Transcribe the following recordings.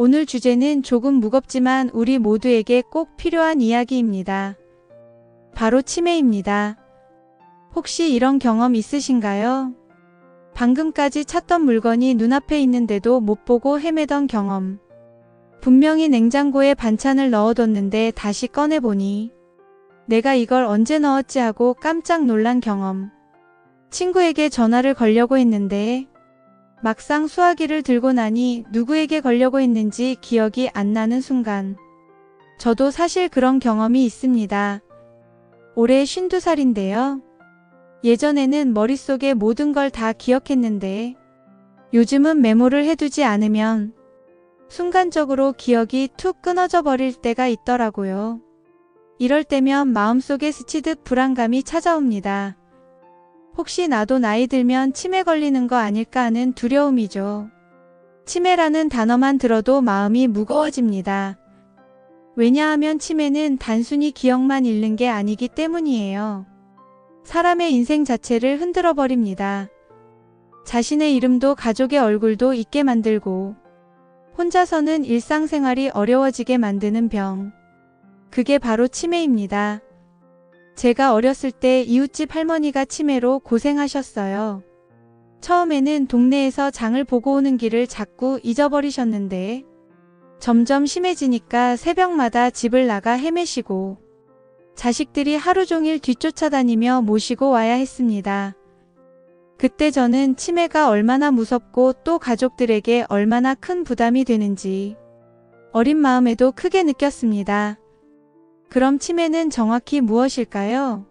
오늘 주제는 조금 무겁지만 우리 모두에게 꼭 필요한 이야기입니다. 바로 치매입니다. 혹시 이런 경험 있으신가요? 방금까지 찾던 물건이 눈앞에 있는데도 못 보고 헤매던 경험. 분명히 냉장고에 반찬을 넣어뒀는데 다시 꺼내보니 내가 이걸 언제 넣었지 하고 깜짝 놀란 경험. 친구에게 전화를 걸려고 했는데 막상 수화기를 들고 나니 누구에게 걸려고 했는지 기억이 안 나는 순간. 저도 사실 그런 경험이 있습니다. 올해 52살인데요. 예전에는 머릿속에 모든 걸 다 기억했는데 요즘은 메모를 해두지 않으면 순간적으로 기억이 툭 끊어져 버릴 때가 있더라고요. 이럴 때면 마음속에 스치듯 불안감이 찾아옵니다. 혹시 나도 나이 들면 치매 걸리는 거 아닐까 하는 두려움이죠. 치매라는 단어만 들어도 마음이 무거워집니다. 왜냐하면 치매는 단순히 기억만 잃는 게 아니기 때문이에요. 사람의 인생 자체를 흔들어 버립니다. 자신의 이름도 가족의 얼굴도 잊게 만들고 혼자서는 일상생활이 어려워지게 만드는 병. 그게 바로 치매입니다. 제가 어렸을 때 이웃집 할머니가 치매로 고생하셨어요. 처음에는 동네에서 장을 보고 오는 길을 자꾸 잊어버리셨는데 점점 심해지니까 새벽마다 집을 나가 헤매시고 자식들이 하루 종일 뒤쫓아다니며 모시고 와야 했습니다. 그때 저는 치매가 얼마나 무섭고 또 가족들에게 얼마나 큰 부담이 되는지 어린 마음에도 크게 느꼈습니다. 그럼 치매는 정확히 무엇일까요?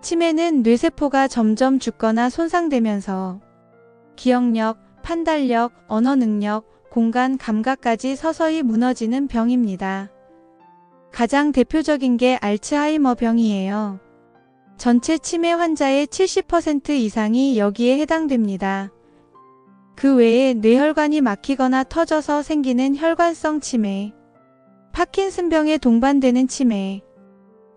치매는 뇌세포가 점점 죽거나 손상되면서 기억력, 판단력, 언어 능력, 공간 감각까지 서서히 무너지는 병입니다. 가장 대표적인 게 알츠하이머 병이에요. 전체 치매 환자의 70% 이상이 여기에 해당됩니다. 그 외에 뇌혈관이 막히거나 터져서 생기는 혈관성 치매, 파킨슨병에 동반되는 치매,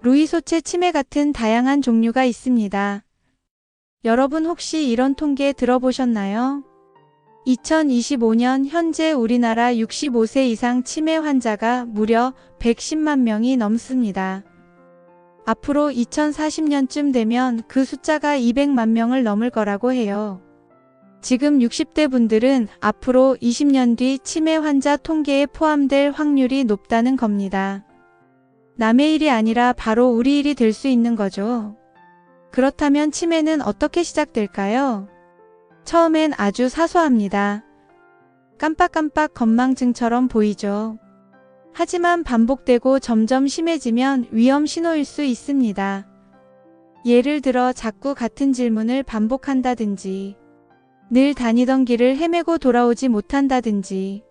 루이소체 치매 같은 다양한 종류가 있습니다. 여러분 혹시 이런 통계 들어보셨나요? 2025년 현재 우리나라 65세 이상 치매 환자가 무려 110만 명이 넘습니다. 앞으로 2040년쯤 되면 그 숫자가 200만 명을 넘을 거라고 해요. 지금 60대 분들은 앞으로 20년 뒤 치매 환자 통계에 포함될 확률이 높다는 겁니다. 남의 일이 아니라 바로 우리 일이 될 수 있는 거죠. 그렇다면 치매는 어떻게 시작될까요? 처음엔 아주 사소합니다. 깜빡깜빡 건망증처럼 보이죠. 하지만 반복되고 점점 심해지면 위험 신호일 수 있습니다. 예를 들어 자꾸 같은 질문을 반복한다든지, 늘 다니던 길을 헤매고 돌아오지 못한다든지,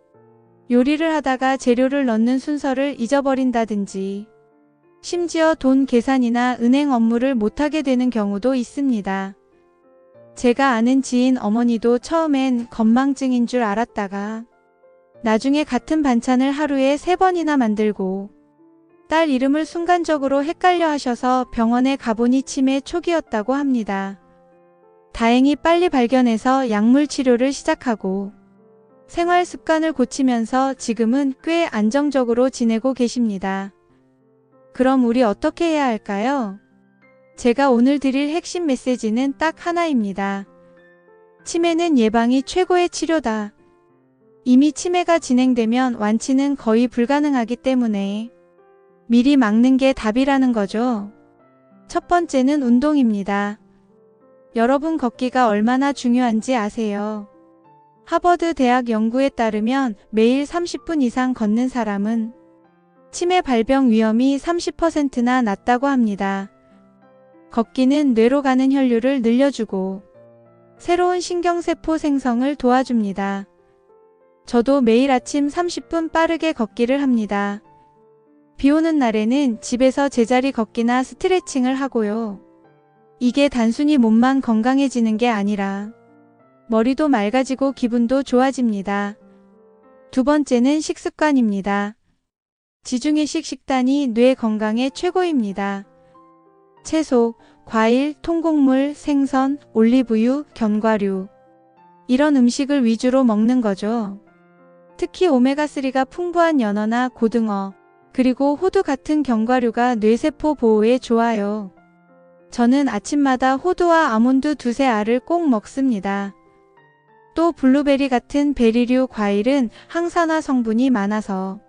요리를 하다가 재료를 넣는 순서를 잊어버린다든지, 심지어 돈 계산이나 은행 업무를 못하게 되는 경우도 있습니다. 제가 아는 지인 어머니도 처음엔 건망증인 줄 알았다가 나중에 같은 반찬을 하루에 세 번이나 만들고 딸 이름을 순간적으로 헷갈려 하셔서 병원에 가보니 치매 초기였다고 합니다. 다행히 빨리 발견해서 약물 치료를 시작하고 생활 습관을 고치면서 지금은 꽤 안정적으로 지내고 계십니다. 그럼 우리 어떻게 해야 할까요? 제가 오늘 드릴 핵심 메시지는 딱 하나입니다. 치매는 예방이 최고의 치료다. 이미 치매가 진행되면 완치는 거의 불가능하기 때문에 미리 막는 게 답이라는 거죠. 첫 번째는 운동입니다. 여러분 걷기가 얼마나 중요한지 아세요? 하버드 대학 연구에 따르면 매일 30분 이상 걷는 사람은 치매 발병 위험이 30%나 낮다고 합니다. 걷기는 뇌로 가는 혈류를 늘려주고 새로운 신경세포 생성을 도와줍니다. 저도 매일 아침 30분 빠르게 걷기를 합니다. 비 오는 날에는 집에서 제자리 걷기나 스트레칭을 하고요. 이게 단순히 몸만 건강해지는 게 아니라 머리도 맑아지고 기분도 좋아집니다. 두 번째는 식습관입니다. 지중해식 식단이 뇌 건강에 최고입니다. 채소, 과일, 통곡물, 생선, 올리브유, 견과류. 이런 음식을 위주로 먹는 거죠. 특히 오메가3가 풍부한 연어나 고등어, 그리고 호두 같은 견과류가 뇌세포 보호에 좋아요. 저는 아침마다 호두와 아몬드 두세 알을 꼭 먹습니다. 또 블루베리 같은 베리류 과일은 항산화 성분이 많아서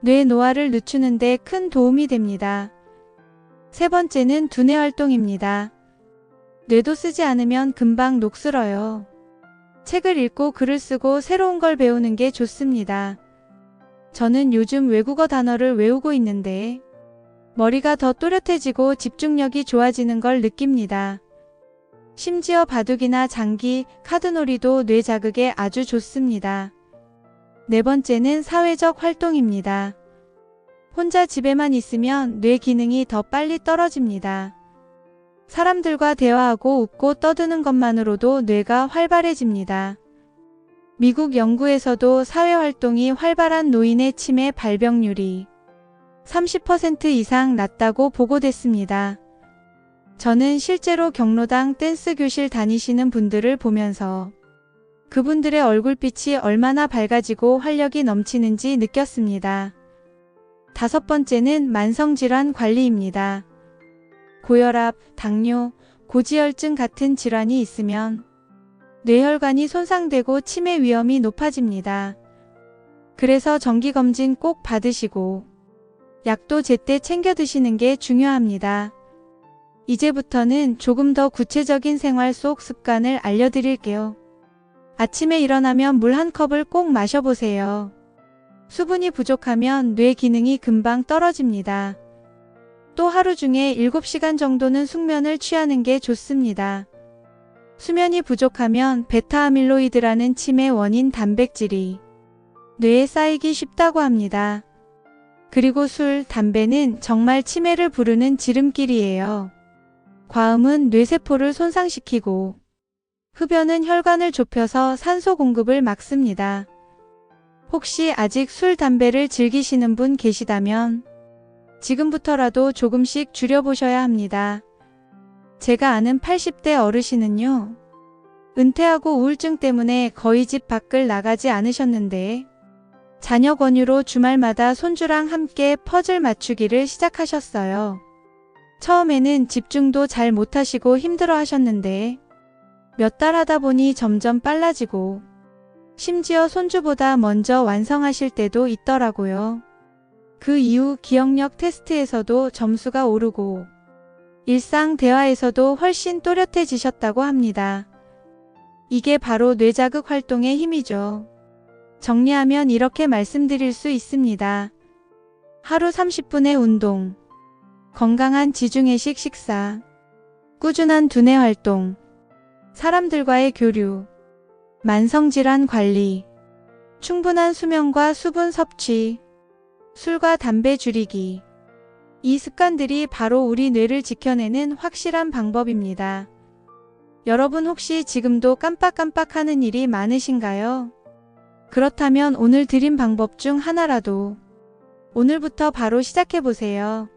뇌 노화를 늦추는 데 큰 도움이 됩니다. 세 번째는 두뇌 활동입니다. 뇌도 쓰지 않으면 금방 녹슬어요. 책을 읽고 글을 쓰고 새로운 걸 배우는 게 좋습니다. 저는 요즘 외국어 단어를 외우고 있는데 머리가 더 또렷해지고 집중력이 좋아지는 걸 느낍니다. 심지어 바둑이나 장기, 카드놀이도 뇌 자극에 아주 좋습니다. 네 번째는 사회적 활동입니다. 혼자 집에만 있으면 뇌 기능이 더 빨리 떨어집니다. 사람들과 대화하고 웃고 떠드는 것만으로도 뇌가 활발해집니다. 미국 연구에서도 사회활동이 활발한 노인의 치매 발병률이 30% 이상 낮다고 보고됐습니다. 저는 실제로 경로당 댄스 교실 다니시는 분들을 보면서 그분들의 얼굴빛이 얼마나 밝아지고 활력이 넘치는지 느꼈습니다. 다섯 번째는 만성질환 관리입니다. 고혈압, 당뇨, 고지혈증 같은 질환이 있으면 뇌혈관이 손상되고 치매 위험이 높아집니다. 그래서 정기검진 꼭 받으시고 약도 제때 챙겨 드시는 게 중요합니다. 이제부터는 조금 더 구체적인 생활 속 습관을 알려드릴게요. 아침에 일어나면 물 한 컵을 꼭 마셔보세요. 수분이 부족하면 뇌 기능이 금방 떨어집니다. 또 하루 중에 7시간 정도는 숙면을 취하는 게 좋습니다. 수면이 부족하면 베타아밀로이드라는 치매 원인 단백질이 뇌에 쌓이기 쉽다고 합니다. 그리고 술, 담배는 정말 치매를 부르는 지름길이에요. 과음은 뇌세포를 손상시키고 흡연은 혈관을 좁혀서 산소 공급을 막습니다. 혹시 아직 술, 담배를 즐기시는 분 계시다면 지금부터라도 조금씩 줄여보셔야 합니다. 제가 아는 80대 어르신은요. 은퇴하고 우울증 때문에 거의 집 밖을 나가지 않으셨는데 자녀 권유로 주말마다 손주랑 함께 퍼즐 맞추기를 시작하셨어요. 처음에는 집중도 잘 못하시고 힘들어 하셨는데 몇 달 하다 보니 점점 빨라지고 심지어 손주보다 먼저 완성하실 때도 있더라고요. 그 이후 기억력 테스트에서도 점수가 오르고 일상 대화에서도 훨씬 또렷해지셨다고 합니다. 이게 바로 뇌자극 활동의 힘이죠. 정리하면 이렇게 말씀드릴 수 있습니다. 하루 30분의 운동, 건강한 지중해식 식사, 꾸준한 두뇌 활동, 사람들과의 교류, 만성질환 관리, 충분한 수면과 수분 섭취, 술과 담배 줄이기. 이 습관들이 바로 우리 뇌를 지켜내는 확실한 방법입니다. 여러분 혹시 지금도 깜빡깜빡 하는 일이 많으신가요? 그렇다면 오늘 드린 방법 중 하나라도 오늘부터 바로 시작해 보세요.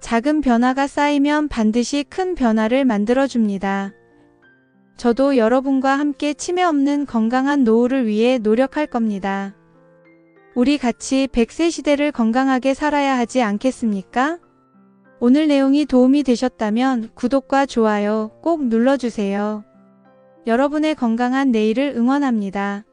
작은 변화가 쌓이면 반드시 큰 변화를 만들어줍니다. 저도 여러분과 함께 치매 없는 건강한 노후를 위해 노력할 겁니다. 우리 같이 100세 시대를 건강하게 살아야 하지 않겠습니까? 오늘 내용이 도움이 되셨다면 구독과 좋아요 꼭 눌러주세요. 여러분의 건강한 내일을 응원합니다.